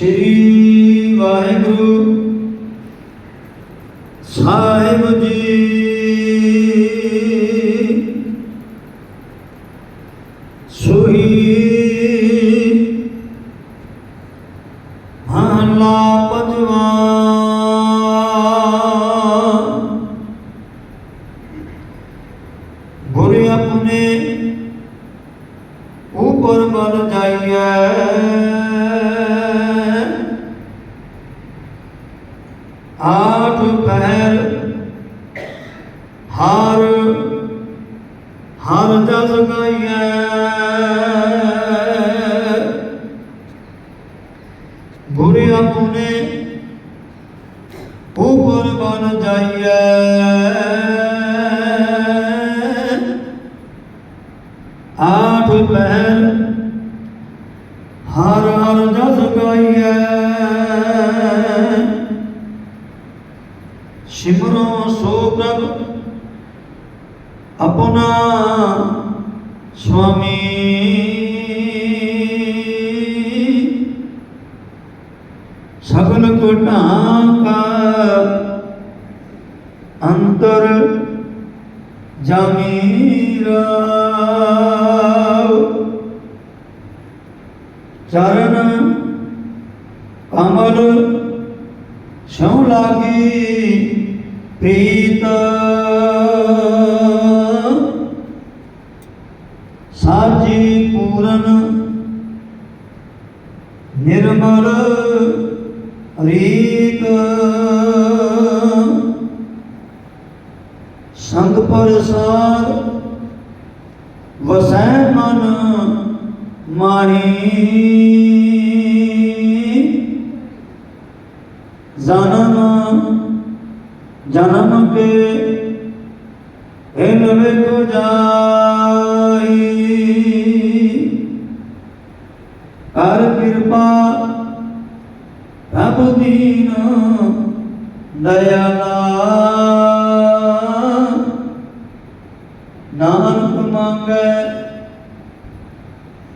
ਸ੍ਰੀ ਵਾਹਿਗੁਰੂ ਸਾਹਿਬ ਜੀ। ਸੋਈ ਮਹਲਾ ਪੰਜਵਾ। ਗੁਰ ਆਪਣੇ ਉਪਰ ਬਲ ਜਾਈਐ। ਆਠ ਪਹਿਰ ਹਰ ਹਰ ਜਸ ਗਾਈਐ। ਗੁਰ ਆਪਣੇ ਉਪਰ ਬਨ ਜਾਈਐ। ਆਠ ਪਹਿਰ ਹਰ ਹਰ ਜਸ ਗਾਈਐ। ਸਿਮਰੋ ਸੋ ਪ੍ਰਭ ਆਪਣਾ ਸੁਆਮੀ। ਸਗਲ ਕੋਟਾਂ ਕਾ ਅੰਤਰ ਜਮੀਰਾ ਚਰਨ ਕਮਲ ਸਉ ਲਾਗੀ ਪ੍ਰੀਤ। ਸਾਜੀ ਪੂਰਨ ਨਿਰਮਲ ਰੀਤ ਸੰਗ ਪ੍ਰਸਾਦ ਵਸੈ ਮਨ ਮਾਹੀ। ਜਨਮ ਜਨਮ ਕੇ ਇਨ ਵਿਕ ਜਾਈ। ਕਰ ਕਿਰਪਾ ਪ੍ਰਭ ਦੀਨ ਦਇਆਲਾ ਨਾਨਕ ਮੰਗੈ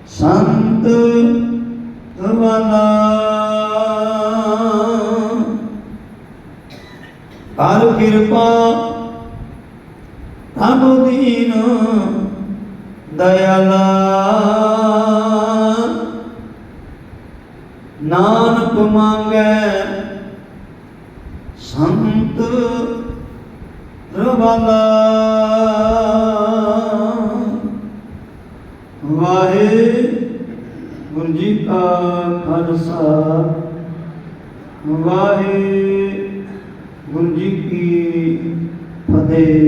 ਸੰਤ ਵਾਲਾ ਕਰ ਕਿਰਪਾ ਪ੍ਰਭ ਦੀਨ ਦਇਆਲਾ। ਨਾਨਕ ਮੰਗੈ ਸੰਤ ਰਵਾਲਾ। ਵਾਹਿਗੁਰੂ ਜੀ ਕਾ ਖਾਲਸਾ। ਗੁਰੂ ਜੀ ਕੀ ਫਤਿਹ।